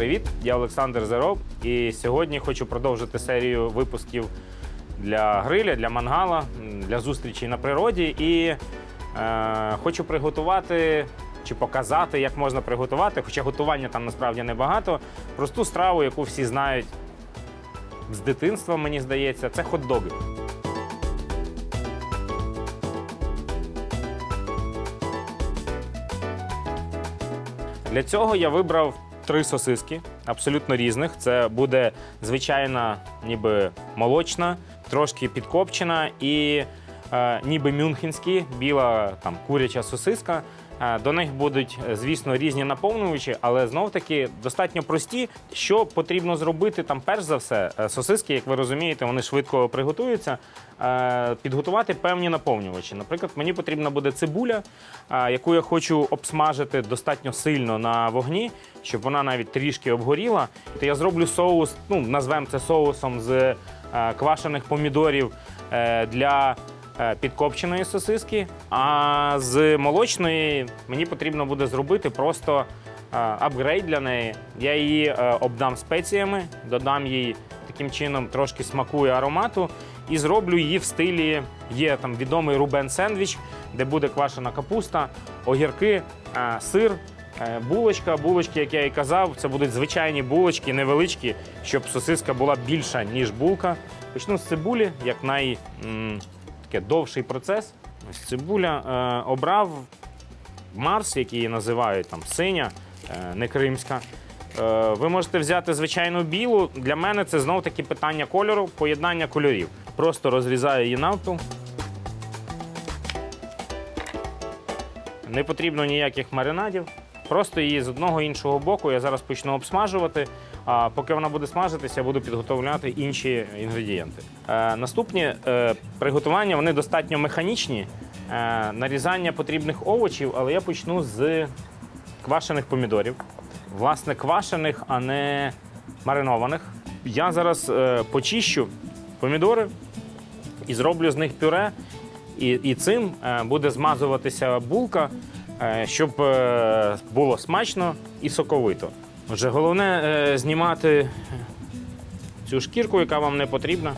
Привіт, я Олександр Зеров, і сьогодні хочу продовжити серію випусків для гриля, для мангала, для зустрічей на природі. І е, хочу приготувати чи показати, як можна приготувати, хоча готування там насправді небагато. Просту страву, яку всі знають з дитинства, мені здається, це хот-доги. Для цього я вибрав три сосиски, абсолютно різних. Це буде звичайна, ніби молочна, трошки підкопчена і е, ніби мюнхенські, біла там куряча сосиска. Е, До них будуть, е, звісно, різні наповнювачі, але знов таки достатньо прості. Що потрібно зробити там, перш за все, Е, сосиски, як ви розумієте, вони швидко приготуються. Підготувати певні наповнювачі. Наприклад, мені потрібна буде цибуля, яку я хочу обсмажити достатньо сильно на вогні, щоб вона навіть трішки обгоріла. То я зроблю соус, ну назвемо це соусом з квашених помідорів для підкопченої сосиски. А з молочної мені потрібно буде зробити просто е, апгрейд для неї. Я її е, обдам спеціями, додам їй таким чином трошки смаку і аромату. І зроблю її в стилі. Є там відомий рубен сендвіч, де буде квашена капуста, огірки, е, сир, е, булочка. Булочки, як я і казав, це будуть звичайні булочки, невеличкі, щоб сосиска була більша, ніж булка. Почну з цибулі, як най таке довший процес. Ось цибуля е, обрав Марс, який її називають там синя, е, не кримська. Е, Ви можете взяти звичайну білу. Для мене це знов таки питання кольору, поєднання кольорів. Просто розрізаю її навпіл. Не потрібно ніяких маринадів. Просто її з одного іншого боку я зараз почну обсмажувати. А поки вона буде смажитися, я буду підготовляти інші інгредієнти. Е, наступні е, приготування вони достатньо механічні. Е, нарізання потрібних овочів, але я почну з квашених помідорів. Власне, квашених, а не маринованих. Я зараз почищу помідори і зроблю з них пюре. І, і цим буде змазуватися булка, щоб було смачно і соковито. Отже, головне е, знімати цю шкірку, яка вам не потрібна.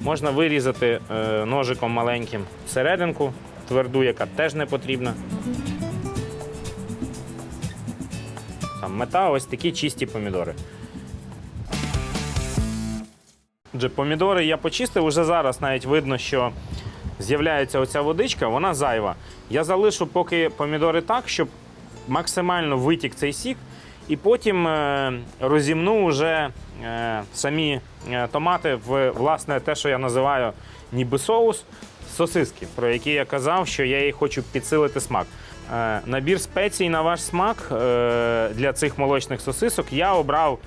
Можна вирізати е, ножиком маленьким серединку, тверду, яка теж не потрібна. Там мета, ось такі чисті помідори. Отже, помідори я почистив, уже зараз навіть видно, що з'являється оця водичка, вона зайва. Я залишу поки помідори так, щоб максимально витік цей сік, і потім е, розімну вже е, самі е, томати в власне те, що я називаю ніби соус, сосиски, про які я казав, що я їй хочу підсилити смак. Набір спецій на ваш смак для цих молочних сосисок я обрав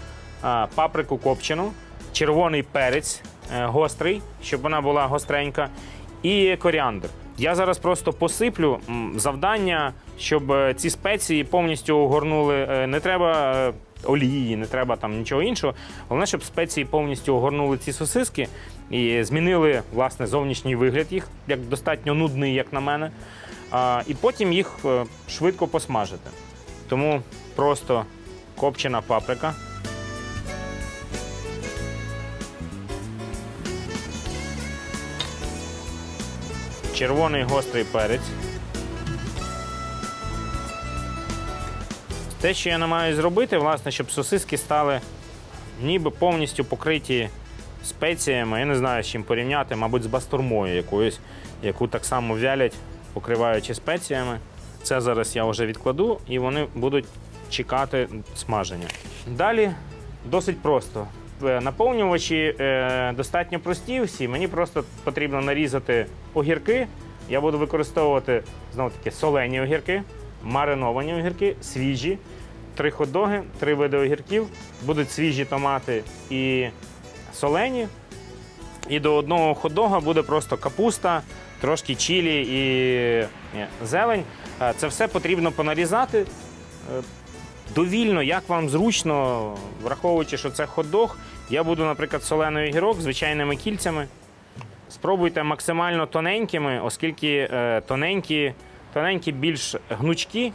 паприку копчену, червоний перець гострий, щоб вона була гостренька, і коріандр. Я зараз просто посиплю завдання, щоб е, ці спеції повністю огорнули. Е, Не треба е, олії, не треба там нічого іншого. Головне, щоб спеції повністю огорнули ці сосиски і змінили власне зовнішній вигляд їх, як достатньо нудний, як на мене. І потім їх швидко посмажити. Тому просто копчена паприка. Червоний гострий перець. Те, що я намагаюся зробити, власне, щоб сосиски стали ніби повністю покриті спеціями. Я не знаю, з чим порівняти, мабуть, з бастурмою якоюсь, яку так само вялять, покриваючи спеціями. Це зараз я вже відкладу і вони будуть чекати смаження. Далі досить просто. Е, Наповнювачі е, достатньо прості всі. Мені просто потрібно нарізати огірки. Я буду використовувати знову таки солені огірки, мариновані огірки, свіжі, три хот-доги, три види огірків. Будуть свіжі томати і солені. І до одного хот-дога буде просто капуста, трошки чілі і зелень. Е, Це все потрібно понарізати. Довільно, як вам зручно, враховуючи, що це хот-дог, я буду, наприклад, солений огірок звичайними кільцями. Спробуйте максимально тоненькими, оскільки е, тоненькі, тоненькі більш гнучкі,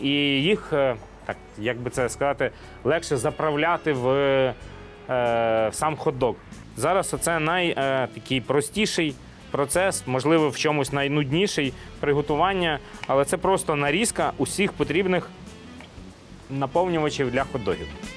і їх е, так як би це сказати, легше заправляти в, е, в сам хот-дог. Зараз це най, е, простіший процес, можливо, в чомусь найнудніший приготування, але це просто нарізка усіх потрібних наповнювачів для хот-догів.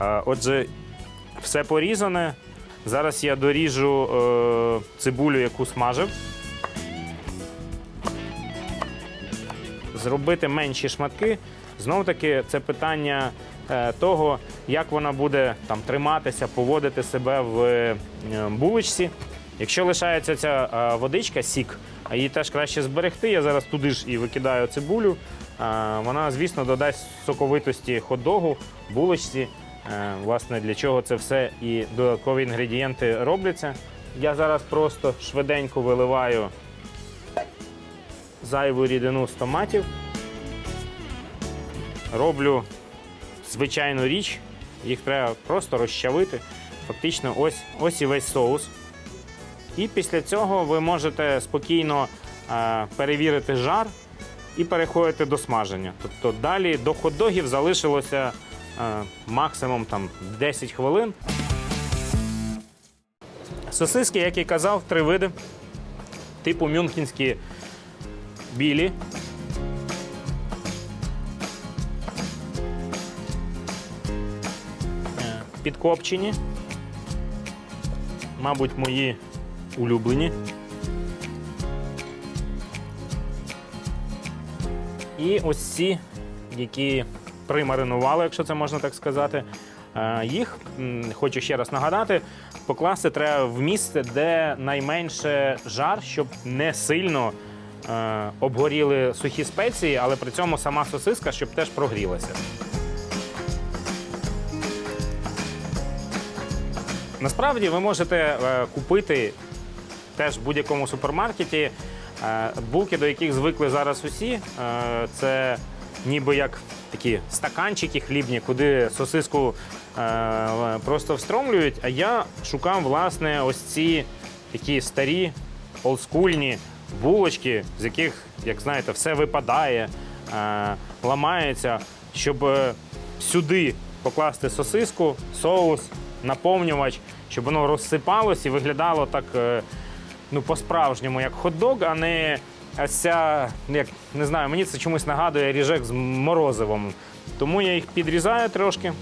Отже, все порізане. Зараз я доріжу е, цибулю, яку смажив. Зробити менші шматки. Знов таки, це питання е, того, як вона буде там триматися, поводити себе в е, булочці. Якщо лишається ця водичка, сік, а її теж краще зберегти. Я зараз туди ж і викидаю цибулю. Вона, звісно, додасть соковитості хот-догу, булочці. Е, Власне, для чого це все і додаткові інгредієнти робляться. Я зараз просто швиденько виливаю зайву рідину з томатів. Роблю звичайну річ, їх треба просто розчавити. Фактично, ось, ось і весь соус. І після цього ви можете спокійно е, перевірити жар і переходити до смаження. Тобто далі до хот-догів залишилося максимум там 10 хвилин. Сосиски, як і казав, три види. Типу мюнхенські білі. Е, Підкопчені. Мабуть, мої улюблені. І ось ці, які примаринували, якщо це можна так сказати. Е, Їх хочу ще раз нагадати, покласти треба в місце, де найменше жар, щоб не сильно е, обгоріли сухі спеції, але при цьому сама сосиска, щоб теж прогрілася. Насправді ви можете е, купити теж в будь-якому супермаркеті булки, до яких звикли зараз усі. Це ніби як такі стаканчики хлібні, куди сосиску е, просто встромлюють. А я шукав власне ось ці такі старі олдскульні булочки, з яких, як знаєте, все випадає, е, ламається, щоб е, сюди покласти сосиску, соус, наповнювач, щоб воно розсипалось і виглядало так е, ну, по-справжньому, як хот-дог, а не ось ця, ну, як, не знаю, мені це чомусь нагадує ріжек з морозивом. Тому я їх підрізаю трошки.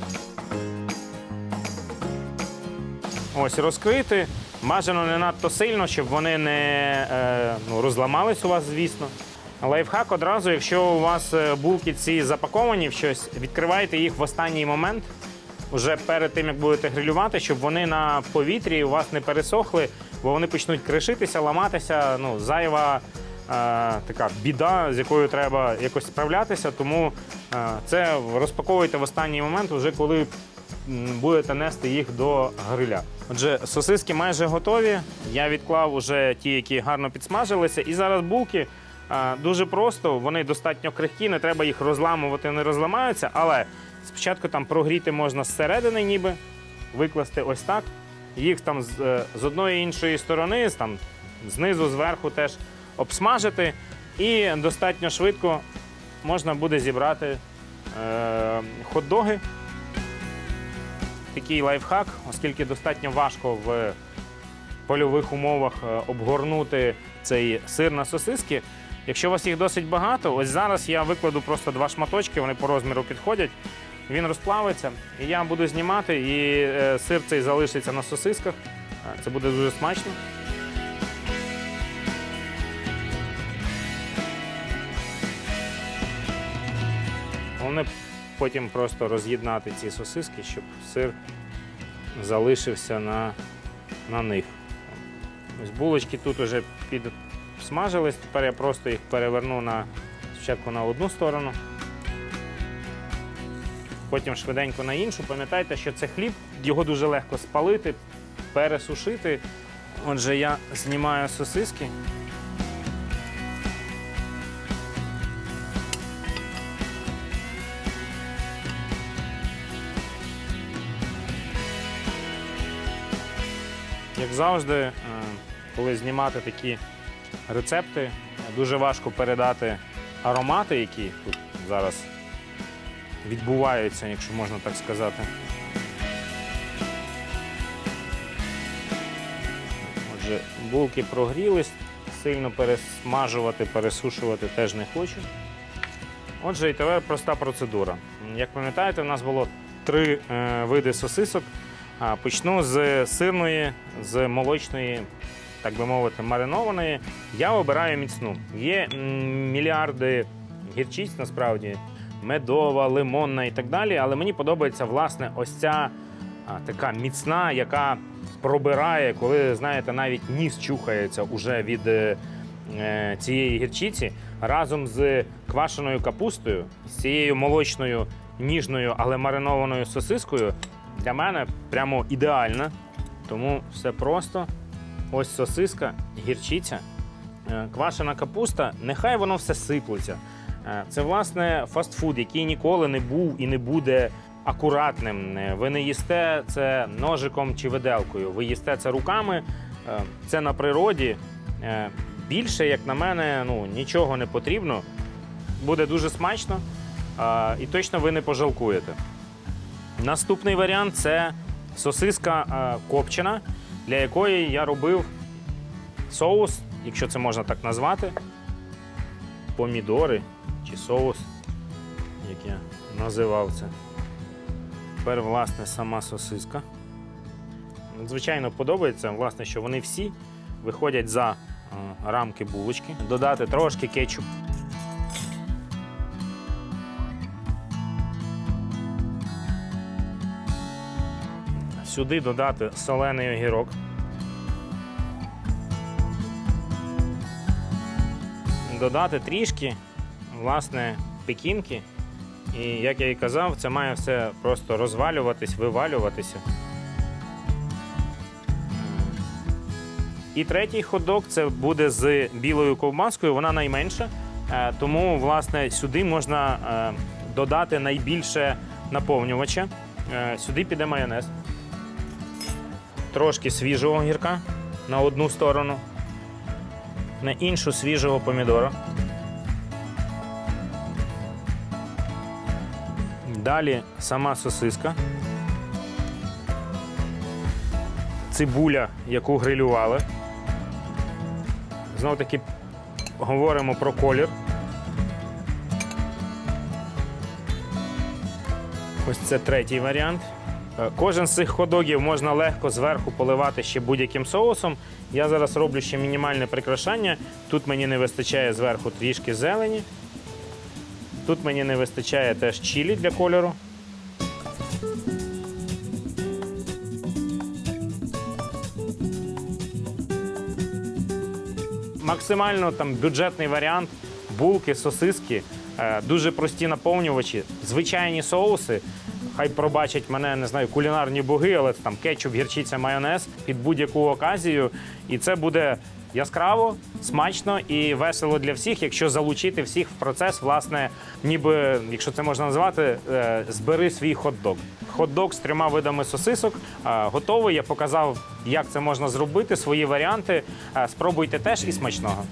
Ось розкрити. Бажано не надто сильно, щоб вони не е, ну, розламались у вас, звісно. Лайфхак одразу, якщо у вас е, булки ці запаковані в щось, відкривайте їх в останній момент, вже перед тим, як будете грилювати, щоб вони на повітрі у вас не пересохли, бо вони почнуть кришитися, ламатися. Ну, зайва така біда, з якою треба якось справлятися. Тому це розпаковуйте в останній момент, вже коли будете нести їх до гриля. Отже, сосиски майже готові. Я відклав уже ті, які гарно підсмажилися. І зараз булки дуже просто, вони достатньо крихкі, не треба їх розламувати, не розламаються. Але спочатку там прогріти можна зсередини, ніби викласти ось так. Їх там з, е, з одної іншої сторони, там, знизу, зверху теж обсмажити. І достатньо швидко можна буде зібрати е, хот-доги такий лайфхак, оскільки достатньо важко в польових умовах е, обгорнути цей сир на сосиски. Якщо у вас їх досить багато, ось зараз я викладу просто два шматочки, вони по розміру підходять. Він розплавиться, і я буду знімати, і е, сир цей залишиться на сосисках. Е, Це буде дуже смачно. Головне потім просто роз'єднати ці сосиски, щоб сир залишився на, на них. Ось булочки тут вже підсмажились, тепер я просто їх переверну на, спочатку на одну сторону, потім швиденько на іншу. Пам'ятайте, що це хліб, його дуже легко спалити, пересушити. Отже, я знімаю сосиски. Завжди, е, коли знімати такі рецепти, дуже важко передати аромати, які тут зараз відбуваються, якщо можна так сказати. Отже, булки прогрілись, сильно пересмажувати, пересушувати теж не хочу. Отже, і тепер проста процедура. Як пам'ятаєте, у нас було три е, види сосисок. Почну з сирної, з молочної, так би мовити, маринованої. Я обираю міцну. Є мільярди гірчиць насправді, медова, лимонна і так далі. Але мені подобається власне ось ця така міцна, яка пробирає, коли знаєте, навіть ніс чухається уже від е, е, цієї гірчиці разом з квашеною капустою, з цією молочною, ніжною, але маринованою сосискою для мене прямо ідеальна. Тому все просто. Ось сосиска, гірчиця, е, квашена капуста. Нехай воно все сиплеться. Е, Це власне фастфуд, який ніколи не був і не буде акуратним. Е, Ви не їсте це ножиком чи виделкою. Ви їсте це руками. Це на природі. Більше, як на мене, ну нічого не потрібно. Буде дуже смачно і точно ви не пожалкуєте. Наступний варіант це сосиска е, копчена, для якої я робив соус, якщо це можна так назвати. Помідори чи соус, як я називав це. Тепер, власне, сама сосиска. Надзвичайно подобається, власне, що вони всі виходять за е, рамки булочки. Додати трошки кетчуп. Сюди додати солений огірок. Додати трішки, власне, пекінки. І як я і казав, це має все просто розвалюватись, вивалюватися. І третій ходок це буде з білою ковбаскою, вона найменша. Е, Тому, власне, сюди можна е, додати найбільше наповнювача. Е, Сюди піде майонез. Трошки свіжого гірка на одну сторону, на іншу свіжого помідора. Далі сама сосиска. Цибуля, яку грилювали. Знову таки говоримо про колір. Ось це третій варіант. Е, Кожен з цих ходогів можна легко зверху поливати ще будь-яким соусом. Я зараз роблю ще мінімальне прикрашання. Тут мені не вистачає зверху трішки зелені. Тут мені не вистачає теж чілі для кольору. Максимально там бюджетний варіант, булки, сосиски, е, дуже прості наповнювачі, звичайні соуси. Хай пробачать мене, не знаю, кулінарні боги, але там кетчуп, гірчиця, майонез під будь-яку оказію. І це буде яскраво, смачно і весело для всіх, якщо залучити всіх в процес, власне, ніби, якщо це можна назвати, е, збери свій хот-дог. Хот-дог з трьома видами сосисок е, готовий. Я показав, як це можна зробити, свої варіанти. Е, Спробуйте теж і смачного.